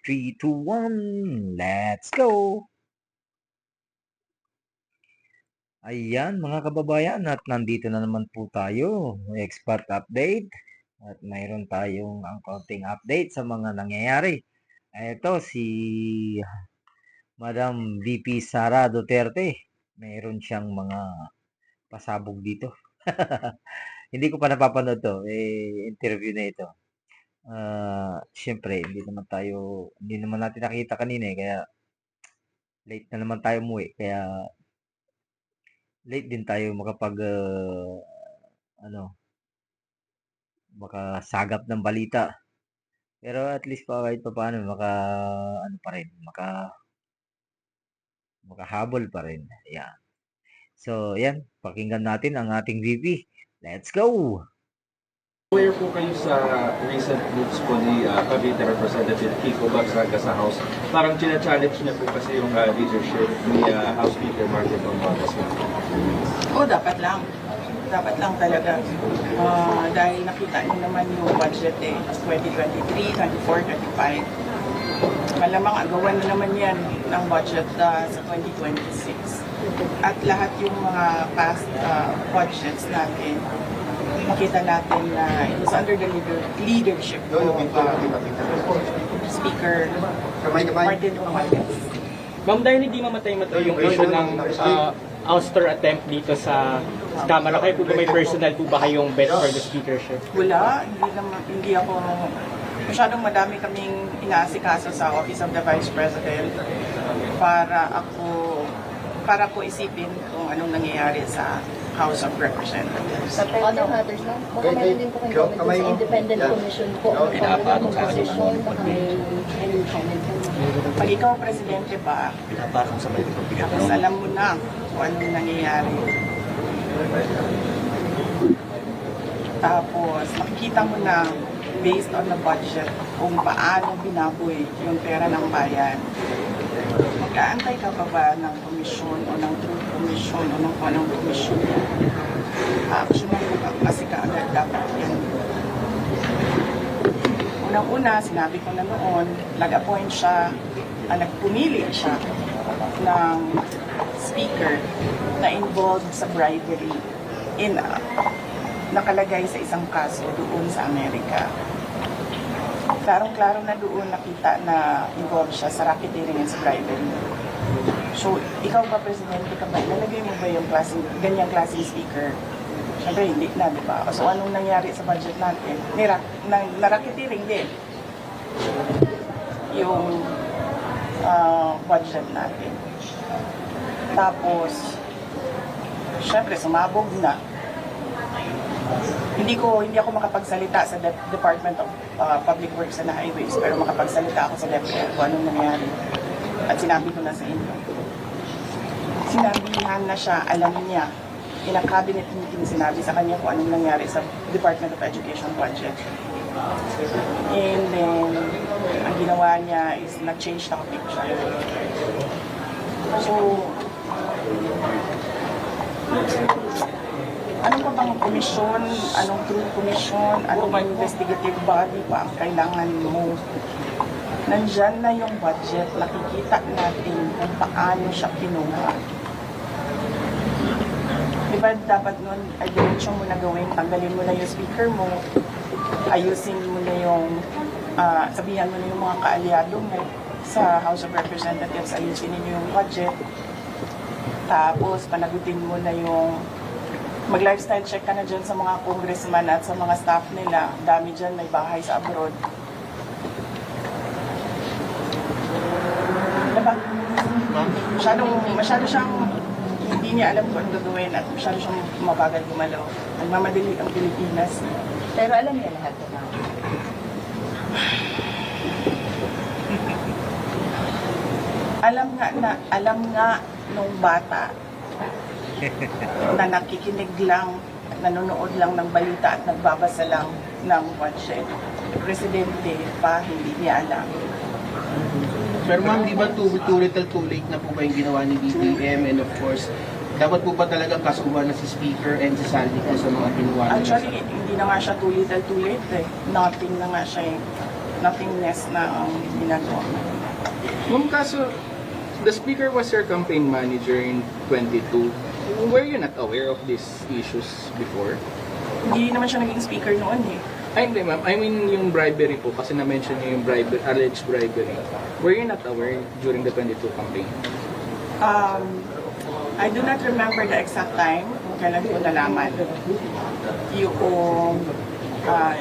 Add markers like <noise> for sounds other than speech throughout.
3, 2, 1, let's go! Ayan mga kababayan at nandito na naman po tayo, expert update at mayroon tayong ang konting update sa mga nangyayari. Ito si Madam VP Sara Duterte, mayroon siyang mga pasabog dito. <laughs> Hindi ko pa napapanood to, eh, interview na ito. Ah, siyempre, hindi naman tayo, hindi naman natin nakita kanina eh, kaya late na naman tayo umuwi, kaya late din tayo makapag ah, ano makasagap ng balita. Pero at least pa kahit papaano maka ano pa rin, maka makahabol pa rin. Ayan. So, yan, pakinggan natin ang ating VP. Let's go! Aware po kayo sa recent moves po ni uh, Cavite Representative Kiko Bagsaga sa House. Parang china-challenge niya po kasi yung uh, leadership ni uh, House Speaker Martin Romualdez. Oo, dapat lang. Dapat lang talaga. Ah, dahil nakita niyo naman yung budget eh, 2023, 24, 25. Malamang agawan na naman yan ng budget ah, sa 2026. At lahat yung mga past ah, budgets natin, makita natin na it was under the leader- leadership of ah, Speaker Martin Romualdez. Ma'am, dahil hindi mamatay-matay yung issue ng uh, ouster attempt dito sa sa Kamara, kayo po ba may personal po ba kayong bet for the speakership? Wala, hindi naman, hindi ako, masyadong madami kaming inaasikaso sa Office of the Vice President para ako, para ko isipin kung anong nangyayari sa House of Representatives. Sa other matters lang, baka meron din po kayo comment sa independent commission po ng Congress composition, baka may any comment po. Pag ikaw presidente ba, tapos alam mo na kung anong nangyayari. Tapos makikita mo na based on the budget kung paano binaboy yung pera ng bayan. Mag-aantay ka pa ba ng komisyon o ng truth commission o ng anong komisyon? Mo ka kasi kaagad dapat yan. Unang-una, sinabi ko na noon, nag-appoint siya, ah, nagpumili siya ng speaker na involved sa bribery in ah, nakalagay sa isang kaso doon sa Amerika. Klarong-klaro na doon nakita na involved siya sa racketeering and sa bribery. So, ikaw ba, Presidente ka ba, ilalagay mo ba yung klaseng, ganyang klaseng speaker? Siyempre, hindi na, di ba? So, anong nangyari sa budget natin? Nirak, na, naraketiring din yung ah, budget natin. Tapos, syempre, sumabog na. Hindi ko hindi ako makapagsalita sa De- Department of ah, Public Works and Highways pero makapagsalita ako sa DepEd kung anong nangyari. At sinabi ko na sa inyo. Sinabihan na siya, alam niya. In a cabinet meeting, sinabi sa kanya kung anong nangyari sa Department of Education budget. And then, ang ginawa niya is nag-change na picture. So, komisyon, anong truth commission, ano bang investigative body pa ang kailangan mo? Nandyan na yung budget, nakikita natin kung paano siya kinuha. Di ba dapat nun, ay mo na gawin, tanggalin mo na yung speaker mo, ayusin mo na yung, ah, sabihan mo na yung mga kaalyado mo sa House of Representatives, ayusin ninyo yung budget. Tapos, panagutin mo na yung mag-lifestyle check ka na dyan sa mga congressman at sa mga staff nila. Dami dyan, may bahay sa abroad. Diba? Masyadong, masyado siyang hindi niya alam kung ano gagawin at masyado siyang mabagal gumalaw. Nagmamadali ang Pilipinas. Pero alam niya lahat na. <sighs> Alam nga na, alam nga nung bata <laughs> na nakikinig lang, nanonood lang ng balita at nagbabasa lang ng budget. Presidente pa, hindi niya alam. Pero ma'am, di ba too, too little too late na po ba yung ginawa ni BBM and of course, dapat po ba talagang kasuhan na si Speaker and si Sandy po sa mga ginawa nila? Actually, hindi na nga siya too little too late eh. Nothing na nga siya eh. nothingness na ang ginagawa. Ma'am, kaso the speaker was your campaign manager in 22. Were you not aware of these issues before? Hindi naman siya naging speaker noon eh. Ay, hindi ma'am. I mean yung bribery po kasi na-mention niyo yung bribery, alleged bribery. Were you not aware during the 22 campaign? Um, I do not remember the exact time kung kailan ko nalaman yung uh,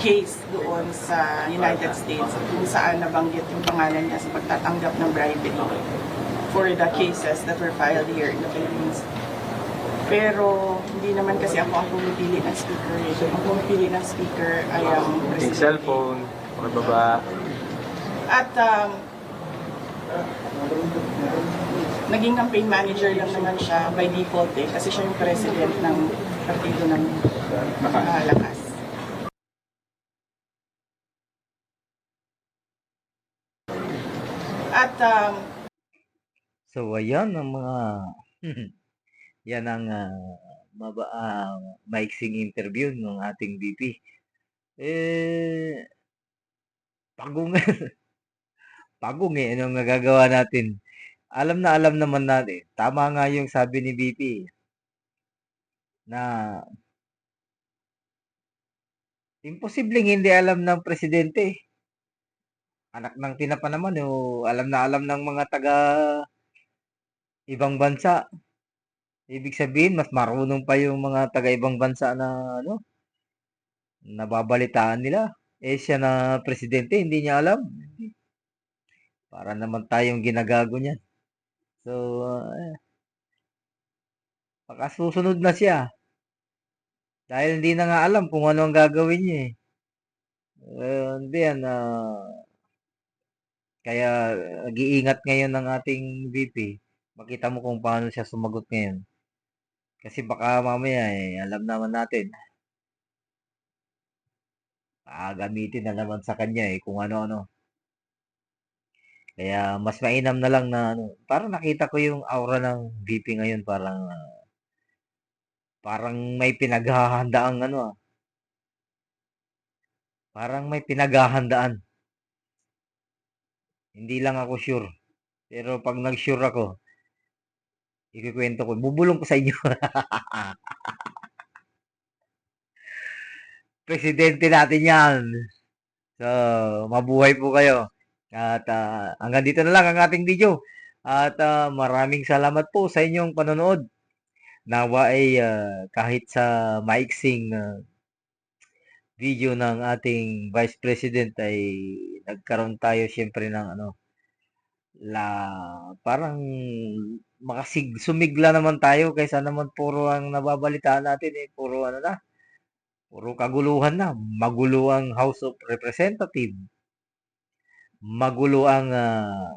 case doon sa United States kung saan nabanggit yung pangalan niya sa pagtatanggap ng bribery for the cases that were filed here in the Philippines. Pero hindi naman kasi ako ang pumipili ng speaker. eh. Ang pumipili ng speaker ay ang presidente. cellphone, baba. At um, naging campaign manager lang naman siya by default eh, kasi siya yung president ng partido ng uh, lakas. At um, So, ayan ang mga <laughs> yan ang ah, maba, ah, maiksing interview ng ating VP. Eh, pagong, <laughs> pagong eh, anong nagagawa natin? Alam na alam naman natin. Tama nga yung sabi ni VP na imposibleng hindi alam ng presidente. Anak ng tinapa naman, o alam na alam ng mga taga ibang bansa. Ibig sabihin, mas marunong pa yung mga taga ibang bansa na ano, nababalitaan nila. Eh siya na presidente, hindi niya alam. Para naman tayong ginagago niyan. So, uh, baka susunod na siya. Dahil hindi na nga alam kung ano ang gagawin niya eh. Uh, hindi yan, ah, kaya nag-iingat ngayon ng ating VP. Makita mo kung paano siya sumagot ngayon. Kasi baka mamaya eh, alam naman natin. Gagamitin na naman sa kanya eh, kung ano-ano. Kaya mas mainam na lang na ano, parang nakita ko yung aura ng VP ngayon parang ah, parang may pinaghahandaang ano ah. Parang may pinaghahandaan. Hindi lang ako sure. Pero pag nag-sure ako, ikikwento ko, bubulong ko sa inyo. <laughs> Presidente natin yan. So, mabuhay po kayo. At ah, hanggang dito na lang ang ating video. At ah, maraming salamat po sa inyong panonood. Nawa ay ah, kahit sa maiksing ah, video ng ating Vice President ay nagkaroon tayo siyempre ng ano la parang makasig sumigla naman tayo kaysa naman puro ang nababalitaan natin eh puro ano na puro kaguluhan na. Magulo ang House of Representative. Magulo ang ah,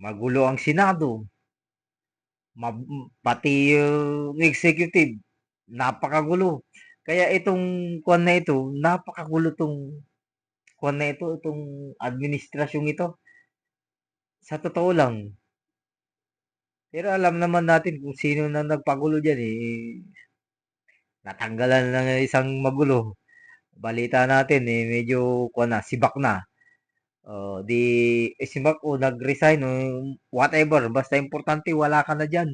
magulo ang Senado. Mab- pati yung executive napakagulo. Kaya itong kwan na ito napakagulo tong kwan na ito itong administrasyong ito. Sa totoo lang. Pero alam naman natin kung sino na nagpagulo dyan eh natanggalan ng isang magulo. Balita natin eh medyo kwan na sibak na. Oh, di eh, sibak o nag-resign o whatever basta importante wala ka na diyan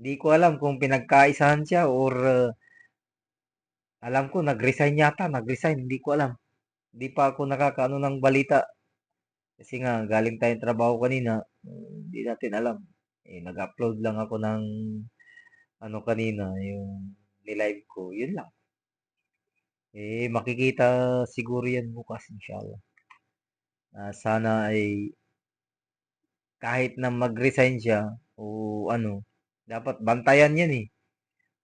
Di ko alam kung pinagkaisahan siya or uh, alam ko nag-resign yata, nag-resign, hindi ko alam. Hindi pa ako nakakaano ng balita. Kasi nga galing tayong trabaho kanina, uh, hindi natin alam. Eh nag-upload lang ako ng ano kanina, yung ni-live ko, yun lang. Eh makikita siguro yan bukas inshallah. Ah, sana ay kahit na mag-resign siya o ano, dapat bantayan yan eh.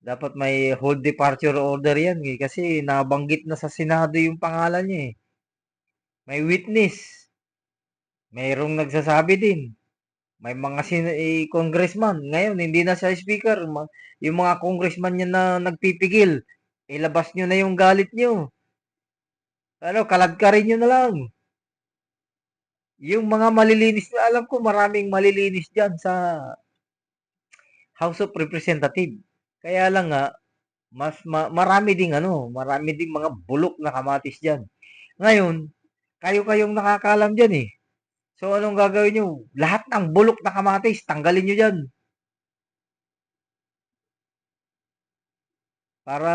Dapat may hold departure order yan eh. Kasi nabanggit na sa Senado yung pangalan niya eh. May witness. Mayroong nagsasabi din. May mga sin eh, congressman. Ngayon, hindi na siya speaker. Ma- yung mga congressman niya na nagpipigil. Ilabas nyo na yung galit nyo. Ano, kaladkarin nyo na lang. Yung mga malilinis, alam ko maraming malilinis dyan sa House of Representative. Kaya lang nga, Mas ma- marami ding ano, marami ding mga bulok na kamatis diyan. Ngayon, kayo-kayong nakakaalam diyan eh. So anong gagawin niyo? Lahat ng bulok na kamatis, tanggalin niyo diyan. Para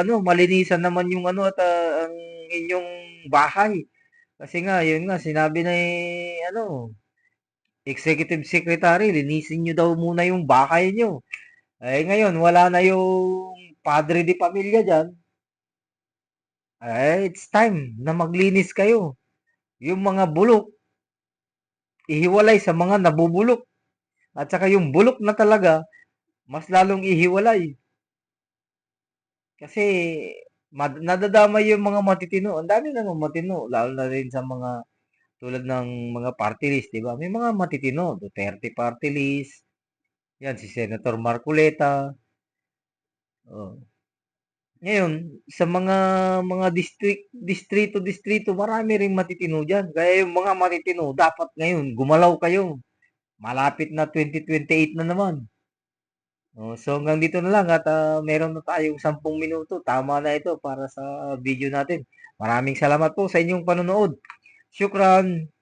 ano, malinisan naman yung ano at ah, ang inyong bahay. Kasi nga, yun nga, sinabi na eh, ano, executive secretary, linisin nyo daw muna yung bahay nyo. Eh ngayon, wala na yung padre de pamilya dyan. Eh, it's time na maglinis kayo. Yung mga bulok, ihiwalay sa mga nabubulok. At saka yung bulok na talaga, mas lalong ihiwalay. Kasi nadadamay yung mga matitino. Ang dami naman matino, lalo na rin sa mga tulad ng mga party list, di ba? May mga matitino, Duterte party list. Yan, si Senator Marcoleta. Oh. Ngayon, sa mga mga district, distrito, distrito, marami ring matitino dyan. Kaya yung mga matitino, dapat ngayon, gumalaw kayo. Malapit na 2028 na naman. Oh, so hanggang dito na lang at ah, meron na tayong 10 minuto. Tama na ito para sa video natin. Maraming salamat po sa inyong panonood. Syukran.